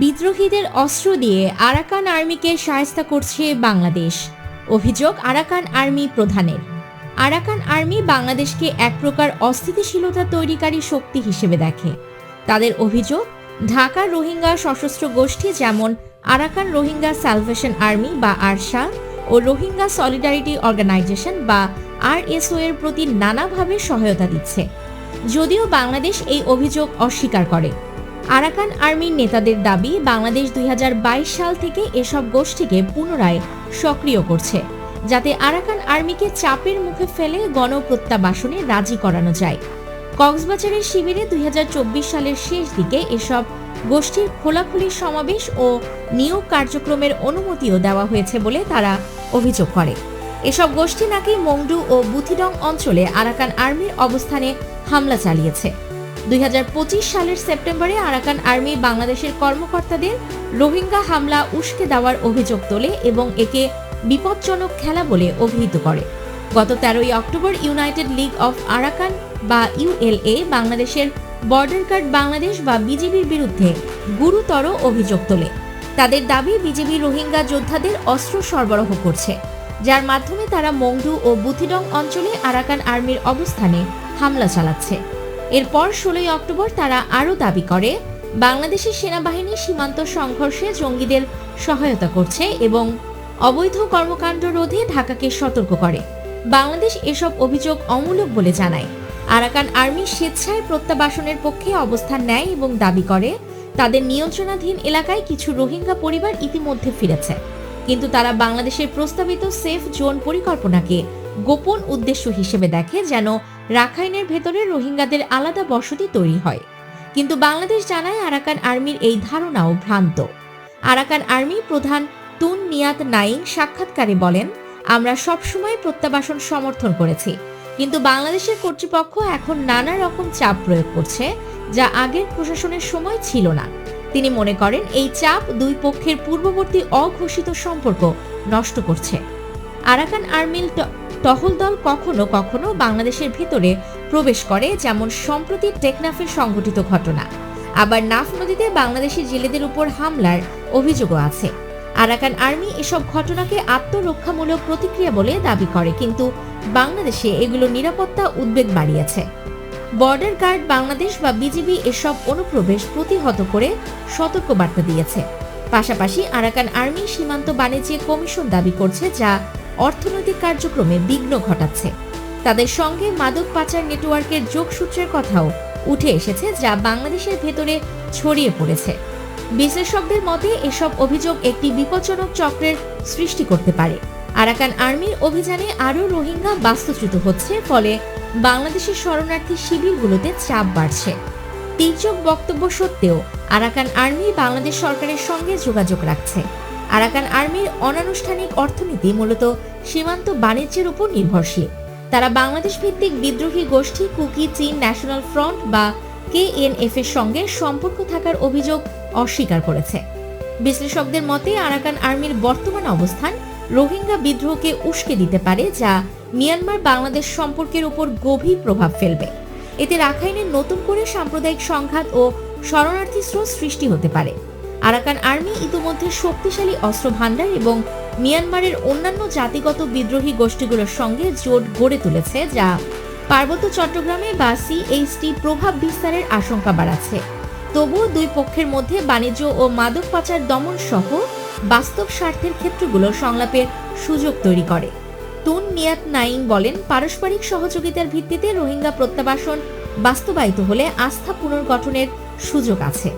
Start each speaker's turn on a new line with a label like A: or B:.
A: বিদ্রোহীদের অস্ত্র দিয়ে আরাকান আর্মিকে সায়স্তা করছে বাংলাদেশ। অভিযোগ আরাকান আর্মি প্রধানের। আরাকান আর্মি বাংলাদেশকে এক প্রকার অস্থিতিশীলতা তৈরিকারী শক্তি হিসেবে দেখে। তাদের অভিযোগ, ঢাকার রোহিঙ্গা সশস্ত্র গোষ্ঠী যেমন আরাকান রোহিঙ্গা স্যালভেশন আর্মি বা আরশা ও রোহিঙ্গা সলিডারিটি অর্গানাইজেশন বা আরএসও এর প্রতি নানাভাবে সহায়তা দিচ্ছে। যদিও বাংলাদেশ এই অভিযোগ অস্বীকার করে। আরাকান আর্মির নেতাদের দাবি, বাংলাদেশ দুই হাজার বাইশ সাল থেকে এসব গোষ্ঠীকে পুনরায় সক্রিয় করছে, যাতে আরাকান আর্মিকে চাপের মুখে ফেলে গণপ্রত্যাবাসনে রাজি করানো যায়। কক্সবাজারের শিবিরে দুই হাজার চব্বিশ সালের শেষ দিকে এসব গোষ্ঠীর খোলাখুলি সমাবেশ ও নিয়োগ কার্যক্রমের অনুমতিও দেওয়া হয়েছে বলে তারা অভিযোগ করে। এসব গোষ্ঠী নাকি মংডু ও বুথিডং অঞ্চলে আরাকান আর্মির অবস্থানে হামলা চালিয়েছে। দুই হাজার পঁচিশ সালের সেপ্টেম্বরে আরাকান আর্মি বাংলাদেশের কর্মকর্তাদের রোহিঙ্গা হামলা উস্কে দেওয়ার অভিযোগ তোলে এবং একে বিপজ্জনক খেলা বলে অভিহিত করে। গত তেরোই October united league of Arakan বা ইউএলএ বাংলাদেশের বর্ডার গার্ড বাংলাদেশ বা বিজিবির বিরুদ্ধে গুরুতর অভিযোগ তোলে। তাদের দাবি, বিজিবি রোহিঙ্গা যোদ্ধাদের অস্ত্র সরবরাহ করছে। যার মাধ্যমে তারা মংডু ও বুথিডং অঞ্চলে আরাকান আর্মির অবস্থানে হামলা চালাচ্ছে। এরপর ষোলোই অক্টোবর তারা আরও দাবি করে বাংলাদেশের সেনাবাহিনী সীমান্ত সংঘর্ষে জঙ্গিদের সহায়তা করছে এবং অবৈধ কর্মকাণ্ড রোধে ঢাকাকে সতর্ক করে। বাংলাদেশ এসব অভিযোগ অমূলক বলে জানায়। আরাকান আর্মি স্বেচ্ছায় প্রত্যাবাসনের পক্ষে অবস্থান নেয় এবং দাবি করে, তাদের নিয়ন্ত্রণাধীন এলাকায় কিছু রোহিঙ্গা পরিবার ইতিমধ্যে ফিরেছে। কিন্তু তারা বাংলাদেশের প্রস্তাবিত সেফ জোন পরিকল্পনাকে গোপন উদ্দেশ্য হিসেবে দেখে যেন রাখাইনের ভেতরে রোহিঙ্গাদের আলাদা বসতি তৈরি হয়। কিন্তু বাংলাদেশ জানায় আরাকান আর্মির এই ধারণাও ভ্রান্ত। আরাকান আর্মি প্রধান তুন নিয়াত নাইং সাক্ষাৎকারে বলেন, আমরা সবসময় প্রত্যাবাসন সমর্থন করেছি, কিন্তু বাংলাদেশের কর্তৃপক্ষ এখন নানা রকম চাপ প্রয়োগ করছে, যা আগের প্রশাসনের সময় ছিল না। তিনি মনে করেন, এই চাপ দুই পক্ষের পূর্ববর্তী অঘোষিত সম্পর্ক নষ্ট করছে। আরাকান আর্মির ট- টহল দল কখনো কখনো বাংলাদেশের ভেতরে প্রবেশ করে, যেমন সম্প্রতি টেকনাফের সংঘটিত ঘটনা। আবার নাফ নদীতে বাংলাদেশি জেলেদের উপর হামলার অভিযোগও আছে। আরাকান আর্মি এসব ঘটনাকে আত্মরক্ষামূলক প্রতিক্রিয়া বলে দাবি করে, কিন্তু বাংলাদেশে এগুলো নিরাপত্তা উদ্বেগ বাড়িয়েছে। বর্ডার গার্ড বাংলাদেশ বা বিজিবি এসব অনুপ্রবেশ প্রতিহত করে সতর্কবার্তা দিয়েছে। পাশাপাশি আরাকান আর্মি সীমান্ত বাণিজ্যে কমিশন দাবি করছে, যা অর্থনৈতিক কার্যক্রমে বিঘ্ন ঘটাচ্ছে। তাদের সঙ্গে মাদক পাচার নেটওয়ার্কের যোগসূত্রের কথাও উঠে এসেছে, যা বাংলাদেশের ভেতরে ছড়িয়ে পড়েছে। বিশ্লেষকদের মতে, এসব অভিযোগ একটি বিপজ্জনক চক্রের সৃষ্টি করতে পারে। আরাকান আর্মির অভিযানে আরও রোহিঙ্গা বাস্তুচ্যুত হচ্ছে, ফলে বাংলাদেশের শরণার্থী শিবিরগুলোতে চাপ বাড়ছে। তির্যক বক্তব্য সত্ত্বেও, আরাকান আর্মি বাংলাদেশ সরকারের সঙ্গে যোগাযোগ রাখছে। আরাকান আর্মির অনানুষ্ঠানিক অর্থনীতি মূলত সীমান্ত বাণিজ্যের উপর নির্ভরশীল। তারা বাংলাদেশ ভিত্তিক বিদ্রোহী গোষ্ঠী কুকি চীন ন্যাশনাল ফ্রন্ট বা কেএনএফ এর সঙ্গে সম্পর্ক থাকার অভিযোগ অস্বীকার করেছে। বিশ্লেষকদের মতে, আরাকান আর্মির বর্তমান অবস্থান রোহিঙ্গা বিদ্রোহকে উস্কে দিতে পারে, যা মিয়ানমার বাংলাদেশ সম্পর্কের উপর গভীর প্রভাব ফেলবে। এতে রাখাইনের নতুন করে সাম্প্রদায়িক সংঘাত ও শরণার্থী স্রোত সৃষ্টি হতে পারে। আরাকান আর্মি ইতিমধ্যে শক্তিশালী অস্ত্র ভাণ্ডার এবং মিয়ানমারের অন্যান্য জাতিগত বিদ্রোহী গোষ্ঠীগুলোর সঙ্গে জোট গড়ে তুলেছে, যা পার্বত্য চট্টগ্রামে বা সিএইচটি প্রভাব বিস্তারের আশঙ্কা বাড়াচ্ছে। তবুও দুই পক্ষের মধ্যে বাণিজ্য ও মাদক পাচার দমন সহ বাস্তব স্বার্থের ক্ষেত্রগুলো সংলাপের সুযোগ তৈরি করে। তুন নিয়াত নাইং বলেন, পারস্পরিক সহযোগিতার ভিত্তিতে রোহিঙ্গা প্রত্যাবাসন বাস্তবায়িত হলে আস্থা পুনর্গঠনের সুযোগ আছে।